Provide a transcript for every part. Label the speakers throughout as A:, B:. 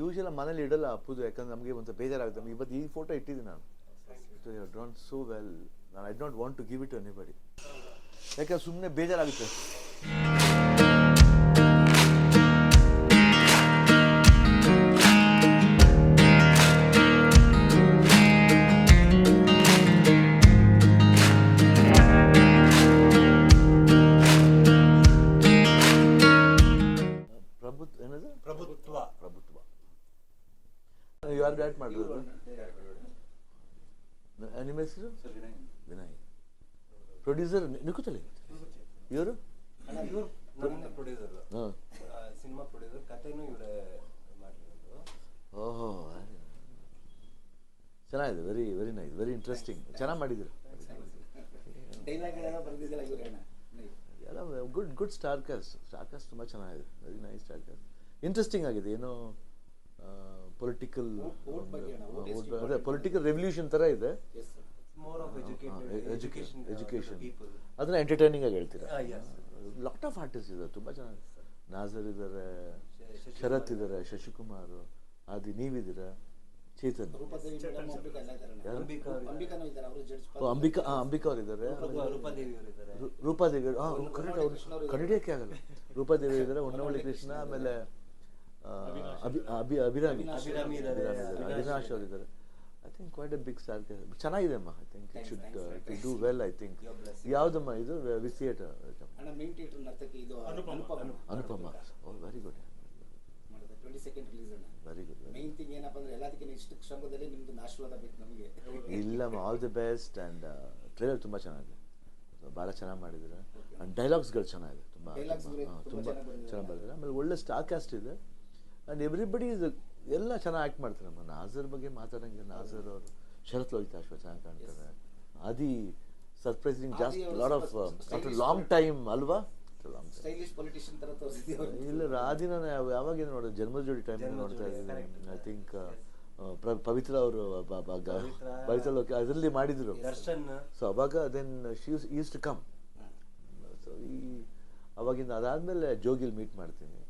A: Usual ಮನೇಲಿ ಇಡಲ್ಲ ಅಪ್ಪುದು, ಯಾಕಂದ್ರೆ ನಮಗೆ ಒಂದು ಬೇಜಾರಾಗುತ್ತೆ. ನಮಗೆ ಇವತ್ತು ಈ ಫೋಟೋ ಇಟ್ಟಿದ್ದೀನಿ ನಾನು. So you drawn so well ನಾನು I don't want to give it anybody ಯಾಕಂದ್ರೆ ಸುಮ್ಮನೆ ಬೇಜಾರಾಗುತ್ತೆ. ಯಾರು ಮಾಡಿರೋದು? ನ- ನಿಮ್ಮ ಹೆಸರು? ವಿನಯ್. ಪ್ರೊಡ್ಯೂಸರ್ ನಿಕುತಲಿ? ಇವರು? ಓಹೋ ಚೆನ್ನಾಗಿದೆ very very nice very interesting ಚೆನ್ನಾಗಿ ಮಾಡಿದ್ರು
B: ಎಲ್ಲ
A: good good star cast star cast ತುಂಬ ಚೆನ್ನಾಗಿದೆ. Very nice star cast interesting ಆಗಿದೆ. ಏನೋ ಪೊಲಿಟಿಕಲ್ ಅದೇ ಪೊಲಿಟಿಕಲ್ ರೆವಲ್ಯೂಷನ್ ಥರ ಇದೆ.
B: Education sir
C: more
A: education education ಅದನ್ನ ಎಂಟರ್ಟೈನಿಂಗ್ ಆಗಿ ಹೇಳ್ತೀರಾ?
C: Yes.
A: ಲಾಟ್ ಆಫ್ ಆರ್ಟಿಸ್ಟ್ ಇದ್ದಾರೆ ತುಂಬ ಚೆನ್ನಾಗಿ ನಾಜರ್ ಇದ್ದಾರೆ ಶರತ್ ಇದ್ದಾರೆ ಶಶಿಕುಮಾರ್ ಆದಿ ನೀವಿದ್ದೀರಾ? ಚೇತನ್.
B: ಅಂಬಿಕಾ?
C: ಅಂಬಿಕಾ ಅವ್ರು
B: ಇದ್ದಾರೆ.
C: ರೂಪಾದೇವಿ ಅವರು
A: ಕನ್ನಡಿಯಕ್ಕೆ ಆಗಲ್ಲ. ರೂಪಾದೇವಿ ಇದ್ದಾರೆ ಹೊನ್ನವಳ್ಳಿ ಕೃಷ್ಣ ಆಮೇಲೆ ಅಭಿ ಅಭಿ ಅಭಿರಾಮಿ.
C: ಅಭಿರಾಮಿ
A: ಅವಿನಾಶ್ ಅವರು ಇದ್ದಾರೆ. I think quite a big star ಚೆನ್ನಾಗಿದೆ ಅಮ್ಮ. I think it should to do well I think. ಯಾವುದಮ್ಮ ಇದು? V theatre
B: Anupama.
A: Anupama. Oh very good very good
B: main thing ಏನಪ್ಪ ಅಂದ್ರೆ ಎಲ್ಲದಕ್ಕಿಂತ ಇಷ್ಟು ಶ್ರಮದಲ್ಲಿ ನಿಮ್ದು ಆಶೀರ್ವಾದ ಬೇಕು ನಮಗೆ.
A: ಇಲ್ಲಮ್ಮ all the best and trailer ತುಂಬ ಚೆನ್ನಾಗಿದೆ. ಭಾಳ ಚೆನ್ನಾಗಿ ಮಾಡಿದ್ದಾರೆ. ಆ್ಯಂಡ್ ಡೈಲಾಗ್ಸ್ಗಳು ಚೆನ್ನಾಗಿದೆ. ತುಂಬ
B: ಗಳು
A: ತುಂಬ
B: ತುಂಬಾ ಚೆನ್ನಾಗಿ
A: ಬರೆದಿದ್ದಾರೆ ಆಮೇಲೆ ಒಳ್ಳೆ ಸ್ಟಾರ್ ಕಾಸ್ಟ್ ಇದೆ. ಆ್ಯಂಡ್ ಎವ್ರಿಬಡಿ ಇಸ್ ಎಲ್ಲ ಚೆನ್ನಾಗಿ ಆ್ಯಕ್ಟ್ ಮಾಡ್ತಾರಮ್ಮ ನಾಜರ್ ಬಗ್ಗೆ ಮಾತಾಡಂಗೆ ನಾಜರ್ ಅವರು ಶರತ್ ಲೋಹಿತ ಅಶ್ವ ಚೆನ್ನಾಗಿ ಕಾಣ್ತಾರೆ. ಅದಿ ಸರ್ಪ್ರೈಸಿಂಗ್ ಜಾಸ್ತಿ
B: lot
A: lot of after long time ಅಲ್ವಾ? ಇಲ್ಲ ರಾಧಿನ ಯಾವಾಗ ನೋಡೋದು ಜನ್ಮ ಜೋಡಿ ಟೈಮ್ ನೋಡ್ತಾ ಇದ್ದೀನಿ. ಐ ಥಿಂಕ್ ಪವಿತ್ರ ಅವರು
C: ಪವಿತ್ರ.
A: ಲೋಕ ಅದರಲ್ಲಿ ಮಾಡಿದ್ರು. ಸೊ ಅವಾಗ then she's is to come so ಈ ಅವಾಗಿಂದ ಅದಾದಮೇಲೆ ಜೋಗಿಲ್ ಮೀಟ್ ಮಾಡ್ತೀನಿ.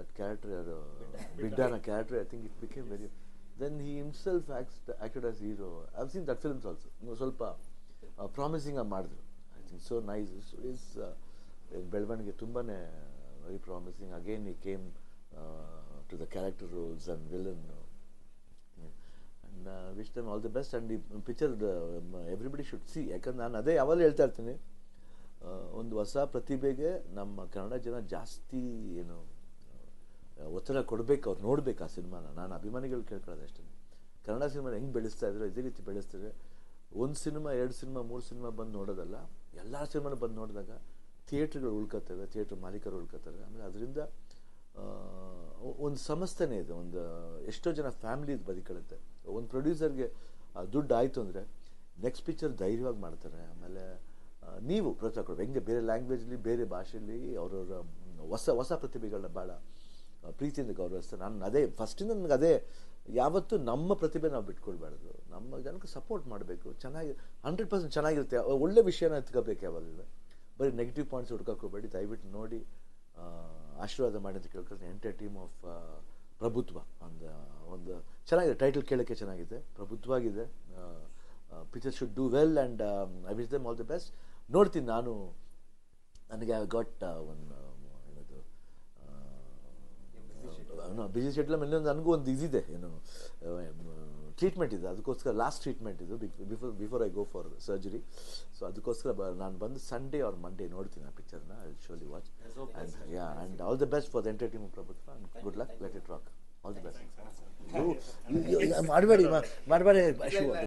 A: ದಟ್ ಕ್ಯಾರೆಕ್ಟರ್ ಯಾರು ಬಿಡ್ಡಾನ character I think it became very then he himself act acted as hero I seen that films also ಸ್ವಲ್ಪ ಪ್ರಾಮಿಸಿಂಗ್ ಆಗಿ ಮಾಡಿದ್ರು. I think so nice is ಬೆಳವಣಿಗೆ ತುಂಬಾ ವೆರಿ ಪ್ರಾಮಿಸಿಂಗ್ ಅಗೇನ್ ಈ came to the character roles and villain and wish them all the best and ಈ picture everybody should see ಯಾಕಂದ್ರೆ ನಾನು ಅದೇ ಯಾವಾಗಲೂ ಹೇಳ್ತಾ ಇರ್ತೀನಿ. ಒಂದು ಹೊಸ ಪ್ರತಿಭೆಗೆ ನಮ್ಮ ಕನ್ನಡ ಜನ ಜಾಸ್ತಿ ಏನು ಒತ್ತಡ ಕೊಡಬೇಕು, ಅವ್ರು ನೋಡಬೇಕು ಆ ಸಿನಿಮಾನ. ನಾನು ಅಭಿಮಾನಿಗಳು ಕೇಳ್ಕೊಳ್ಳೋದು ಅಷ್ಟೇ. ಕನ್ನಡ ಸಿನಿಮಾ ಹೆಂಗೆ ಬೆಳೆಸ್ತಾ ಇದ್ರು, ಇದೇ ರೀತಿ ಬೆಳೆಸ್ತಾರೆ ಒಂದು ಸಿನಿಮಾ, ಎರಡು ಸಿನಿಮಾ, ಮೂರು ಸಿನಿಮಾ ಬಂದು ನೋಡೋದಲ್ಲ, ಎಲ್ಲ ಸಿನಿಮಾನು ಬಂದು ನೋಡಿದಾಗ ಥಿಯೇಟ್ರ್ಗಳು ಉಳ್ಕೋತವೆ ಥಿಯೇಟ್ರ್ ಮಾಲೀಕರು ಉಳ್ಕೋತಾರೆ ಆಮೇಲೆ ಅದರಿಂದ ಒಂದು ಸಂಸ್ಥೆನೇ ಇದೆ, ಒಂದು, ಎಷ್ಟೋ ಜನ ಫ್ಯಾಮಿಲಿ ಬದುಕೊಳ್ಳುತ್ತೆ ಒಂದು ಪ್ರೊಡ್ಯೂಸರ್ಗೆ ದುಡ್ಡು ಆಯಿತು ಅಂದರೆ ನೆಕ್ಸ್ಟ್ ಪಿಕ್ಚರ್ ಧೈರ್ಯವಾಗಿ ಮಾಡ್ತಾರೆ. ಆಮೇಲೆ ನೀವು ಪ್ರೋತ್ಸಾಹ ಕೊಡ್ಬೇಕು. ಹೆಂಗೆ ಬೇರೆ ಲ್ಯಾಂಗ್ವೇಜಲ್ಲಿ ಬೇರೆ ಭಾಷೆಯಲ್ಲಿ ಅವರವರ ಹೊಸ ಹೊಸ ಪ್ರತಿಭೆಗಳನ್ನ ಭಾಳ ಪ್ರೀತಿಯಿಂದ ಗೌರವಿಸ್ತಾರೆ. ನಾನು ಅದೇ ಫಸ್ಟಿಂದ ನನಗೆ ಅದೇ, ಯಾವತ್ತೂ ನಮ್ಮ ಪ್ರತಿಭೆ ನಾವು ಬಿಟ್ಕೊಳ್ಬಾರ್ದು. ನಮ್ಮ ಜನಕ್ಕೆ ಸಪೋರ್ಟ್ ಮಾಡಬೇಕು. ಚೆನ್ನಾಗಿ ಹಂಡ್ರೆಡ್ ಪರ್ಸೆಂಟ್ ಚೆನ್ನಾಗಿರುತ್ತೆ. ಒಳ್ಳೆ ವಿಷಯನ ಎತ್ಕೋಬೇಕು ಯಾವಾಗಲೂ. ಬರೀ ನೆಗೆಟಿವ್ ಪಾಯಿಂಟ್ಸ್ ಹುಡ್ಕೋಕೋಬೇಡಿ ದಯವಿಟ್ಟು ನೋಡಿ ಆಶೀರ್ವಾದ ಮಾಡಿ ಅಂತ ಕೇಳ್ಕೊಳ್ತೀನಿ. ಎಂಟರ್ ಟೀಮ್ ಆಫ್ ಪ್ರಭುತ್ವ ಒಂದು ಒಂದು ಚೆನ್ನಾಗಿದೆ. ಟೈಟಲ್ ಕೇಳೋಕ್ಕೆ ಚೆನ್ನಾಗಿದೆ. ಪ್ರಭುತ್ವಾಗಿದೆ. Picture should do well and I wish them all the best ನೋಡ್ತೀನಿ ನಾನು. ನನಗೆ ಐ ಗಾಟ್ ಒಂದು ಬಿಸಿ ಶೆಟ್ಲ ಮೇಲೆ ನನಗೂ ಒಂದು ಇದಿದೆ ಏನು ಟ್ರೀಟ್ಮೆಂಟ್ ಇದೆ ಅದಕ್ಕೋಸ್ಕರ ಲಾಸ್ಟ್ ಟ್ರೀಟ್ಮೆಂಟ್ ಇದು before before I go for surgery so ಅದಕ್ಕೋಸ್ಕರ ಬ ನಾನು ಬಂದು ಸಂಡೇ ಆರ್ ಮಂಡೇ ನೋಡ್ತೀನಿ ಆ ಪಿಕ್ಚರ್ನ I surely watch and yeah and all the best for the entertainment Prabhutva and good luck let it rock all the best ಮಾಡಬೇಡಿ ಮಾಡಬೇಡಿ